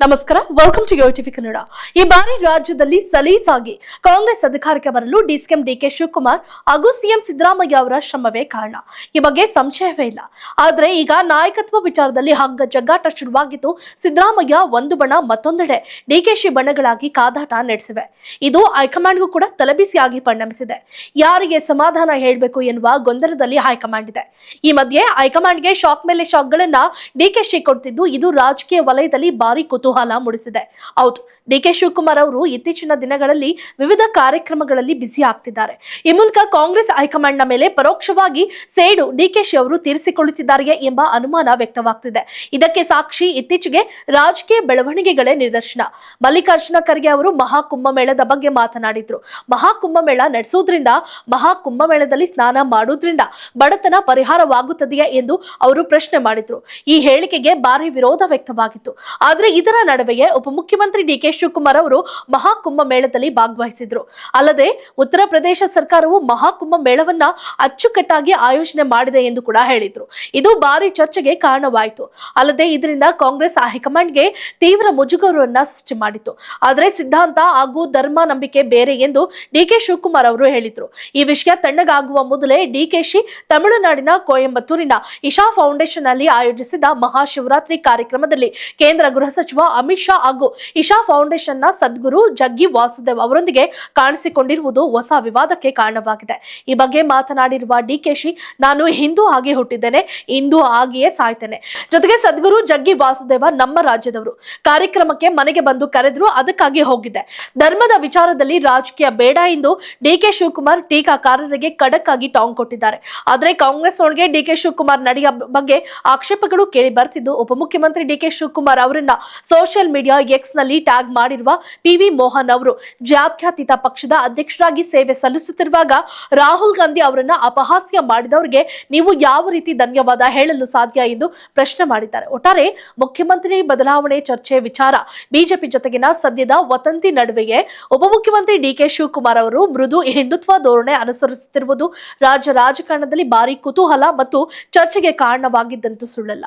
ನಮಸ್ಕಾರ welcome to Yo TV Kannada ಈ ಬಾರಿ ರಾಜ್ಯದಲ್ಲಿ ಸಲೀಸಾಗಿ ಕಾಂಗ್ರೆಸ್ ಅಧಿಕಾರಕ್ಕೆ ಬರಲು ಡಿಸಿಎಂ ಡಿಕೆ ಶಿವಕುಮಾರ್ ಹಾಗೂ ಸಿಎಂ ಸಿದ್ದರಾಮಯ್ಯ ಅವರ ಶ್ರಮವೇ ಕಾರಣ. ಈ ಬಗ್ಗೆ ಸಂಶಯವೇ ಇಲ್ಲ. ಆದ್ರೆ ಈಗ ನಾಯಕತ್ವ ವಿಚಾರದಲ್ಲಿ ಹಗ್ಗ ಜಗ್ಗಾಟ ಶುರುವಾಗಿದ್ದು, ಸಿದ್ದರಾಮಯ್ಯ ಒಂದು ಬಣ ಮತ್ತೊಂದೆಡೆ ಡಿಕೆಶಿ ಬಣಗಳಾಗಿ ಕಾದಾಟ ನಡೆಸಿವೆ. ಇದು ಹೈಕಮಾಂಡ್ಗೂ ಕೂಡ ತಲೆಬಿಸಿಯಾಗಿ ಪರಿಣಮಿಸಿದೆ. ಯಾರಿಗೆ ಸಮಾಧಾನ ಹೇಳಬೇಕು ಎನ್ನುವ ಗೊಂದಲದಲ್ಲಿ ಹೈಕಮಾಂಡ್ ಇದೆ. ಈ ಮಧ್ಯೆ ಹೈಕಮಾಂಡ್ಗೆ ಶಾಕ್ ಮೇಲೆ ಶಾಕ್ಗಳನ್ನ ಡಿಕೆಶಿ ಕೊಡ್ತಿದ್ದು ಇದು ರಾಜಕೀಯ ವಲಯದಲ್ಲಿ ಭಾರಿ ಕುತೂಹಲ. ಮೂಡಿಸಿದೆ. ಹೌದು ಡಿಕೆ ಶಿವಕುಮಾರ್ ಅವರು ಇತ್ತೀಚಿನ ದಿನಗಳಲ್ಲಿ ವಿವಿಧ ಕಾರ್ಯಕ್ರಮಗಳಲ್ಲಿ ಬ್ಯುಸಿ ಆಗ್ತಿದ್ದಾರೆ. ಈ ಮೂಲಕ ಕಾಂಗ್ರೆಸ್ ಹೈಕಮಾಂಡ್ನ ಮೇಲೆ ಪರೋಕ್ಷವಾಗಿ ಸೇಡು ಡಿಕೆಶಿ ಅವರು ತೀರಿಸಿಕೊಳ್ಳುತ್ತಿದ್ದಾರೆಯೇ ಎಂಬ ಅನುಮಾನ ವ್ಯಕ್ತವಾಗ್ತಿದೆ. ಇದಕ್ಕೆ ಸಾಕ್ಷಿ ಇತ್ತೀಚೆಗೆ ರಾಜಕೀಯ ಬೆಳವಣಿಗೆಗಳೇ ನಿದರ್ಶನ. ಮಲ್ಲಿಕಾರ್ಜುನ ಖರ್ಗೆ ಅವರು ಮಹಾಕುಂಭಮೇಳದ ಬಗ್ಗೆ ಮಾತನಾಡಿದ್ರು. ಮಹಾಕುಂಭಮೇಳ ನಡೆಸೋದ್ರಿಂದ, ಮಹಾಕುಂಭಮೇಳದಲ್ಲಿ ಸ್ನಾನ ಮಾಡೋದ್ರಿಂದ ಬಡತನ ಪರಿಹಾರವಾಗುತ್ತದೆಯೇ ಎಂದು ಅವರು ಪ್ರಶ್ನೆ ಮಾಡಿದ್ರು. ಈ ಹೇಳಿಕೆಗೆ ಭಾರಿ ವಿರೋಧ ವ್ಯಕ್ತವಾಗಿತ್ತು. ಆದರೆ ಇದರ ನಡುವೆಯೇ ಉಪಮುಖ್ಯಮಂತ್ರಿ ಡಿ ಕೆ ಶಿವಕುಮಾರ್ ಅವರು ಮಹಾಕುಂಭ ಮೇಳದಲ್ಲಿ ಭಾಗವಹಿಸಿದ್ರು. ಅಲ್ಲದೆ ಉತ್ತರ ಪ್ರದೇಶ ಸರ್ಕಾರವು ಮಹಾಕುಂಭ ಮೇಳವನ್ನ ಅಚ್ಚುಕಟ್ಟಾಗಿ ಆಯೋಜನೆ ಮಾಡಿದೆ ಎಂದು ಕೂಡ ಹೇಳಿದ್ರು. ಇದು ಭಾರಿ ಚರ್ಚೆಗೆ ಕಾರಣವಾಯಿತು. ಅಲ್ಲದೆ ಇದರಿಂದ ಕಾಂಗ್ರೆಸ್ ಹೈಕಮಾಂಡ್ಗೆ ತೀವ್ರ ಮುಜುಗರವನ್ನ ಸೃಷ್ಟಿ ಮಾಡಿತು ಆದರೆ ಸಿದ್ಧಾಂತ ಹಾಗೂ ಧರ್ಮ ನಂಬಿಕೆ ಬೇರೆ ಎಂದು ಡಿ ಕೆ ಶಿವಕುಮಾರ್ ಅವರು ಹೇಳಿದ್ರು. ಈ ವಿಷಯ ತಣ್ಣಗಾಗುವ ಮೊದಲೇ ಡಿಕೆಶಿ ತಮಿಳುನಾಡಿನ ಕೊಯಂಬತ್ತೂರಿನ ಇಶಾ ಫೌಂಡೇಶನ್ ಅಲ್ಲಿ ಆಯೋಜಿಸಿದ ಮಹಾಶಿವರಾತ್ರಿ ಕಾರ್ಯಕ್ರಮದಲ್ಲಿ ಕೇಂದ್ರ ಗೃಹ ಸಚಿವ ಅಮಿತ್ ಶಾ ಹಾಗೂ ಇಶಾ ಫೌಂಡೇಶನ್ನ ಸದ್ಗುರು ಜಗ್ಗಿ ವಾಸುದೇವ್ ಅವರೊಂದಿಗೆ ಕಾಣಿಸಿಕೊಂಡಿರುವುದು ಹೊಸ ವಿವಾದಕ್ಕೆ ಕಾರಣವಾಗಿದೆ. ಈ ಬಗ್ಗೆ ಮಾತನಾಡಿರುವ ಡಿಕೆಶಿ ನಾನು ಹಿಂದೂ ಆಗಿ ಹುಟ್ಟಿದ್ದೇನೆ ಹಿಂದೂ ಆಗಿಯೇ ಸಾಯ್ತೇನೆ. ಜೊತೆಗೆ ಸದ್ಗುರು ಜಗ್ಗಿ ವಾಸುದೇವ ನಮ್ಮ ರಾಜ್ಯದವರು. ಕಾರ್ಯಕ್ರಮಕ್ಕೆ ಮನೆಗೆ ಬಂದು ಕರೆದ್ರು, ಅದಕ್ಕಾಗಿ ಹೋಗಿದ್ದೆ. ಧರ್ಮದ ವಿಚಾರದಲ್ಲಿ ರಾಜಕೀಯ ಬೇಡ ಎಂದು ಡಿಕೆ ಶಿವಕುಮಾರ್ ಟೀಕಾಕಾರರಿಗೆ ಖಡಕ್ ಆಗಿ ಟಾಂಗ್ ಕೊಟ್ಟಿದ್ದಾರೆ. ಆದರೆ ಕಾಂಗ್ರೆಸ್ ಒಳಗೆ ಡಿಕೆ ಶಿವಕುಮಾರ್ ನಡೆಯ ಬಗ್ಗೆ ಆಕ್ಷೇಪಗಳು ಕೇಳಿ ಬರ್ತಿದ್ದು ಉಪಮುಖ್ಯಮಂತ್ರಿ ಡಿಕೆ ಶಿವಕುಮಾರ್ ಅವರನ್ನ. ಸೋಷಿಯಲ್ ಮೀಡಿಯಾ ಎಕ್ಸ್ನಲ್ಲಿ ಟ್ಯಾಗ್ ಮಾಡಿರುವ ಪಿ ವಿ ಮೋಹನ್ ಅವರು ಜಾತ್ಯಾತೀತ ಪಕ್ಷದ ಅಧ್ಯಕ್ಷರಾಗಿ ಸೇವೆ ಸಲ್ಲಿಸುತ್ತಿರುವಾಗ ರಾಹುಲ್ ಗಾಂಧಿ ಅವರನ್ನ ಅಪಹಾಸ್ಯ ಮಾಡಿದವರಿಗೆ ನೀವು ಯಾವ ರೀತಿ ಧನ್ಯವಾದ ಹೇಳಲು ಸಾಧ್ಯ ಎಂದು ಪ್ರಶ್ನೆ ಮಾಡಿದ್ದಾರೆ. ಒಟ್ಟಾರೆ ಮುಖ್ಯಮಂತ್ರಿ ಬದಲಾವಣೆ ಚರ್ಚೆ ವಿಚಾರ, ಬಿಜೆಪಿ ಜೊತೆಗಿನ ಸದ್ಯದ ವತಂತಿ ನಡುವೆಯೇ ಉಪಮುಖ್ಯಮಂತ್ರಿ ಡಿಕೆ ಶಿವಕುಮಾರ್ ಅವರು ಮೃದು ಹಿಂದುತ್ವ ಧೋರಣೆ ಅನುಸರಿಸುತ್ತಿರುವುದು ರಾಜ್ಯ ರಾಜಕಾರಣದಲ್ಲಿ ಭಾರಿ ಕುತೂಹಲ ಮತ್ತು ಚರ್ಚೆಗೆ ಕಾರಣವಾಗಿದ್ದಂತೂ ಸುಳ್ಳಲ್ಲ.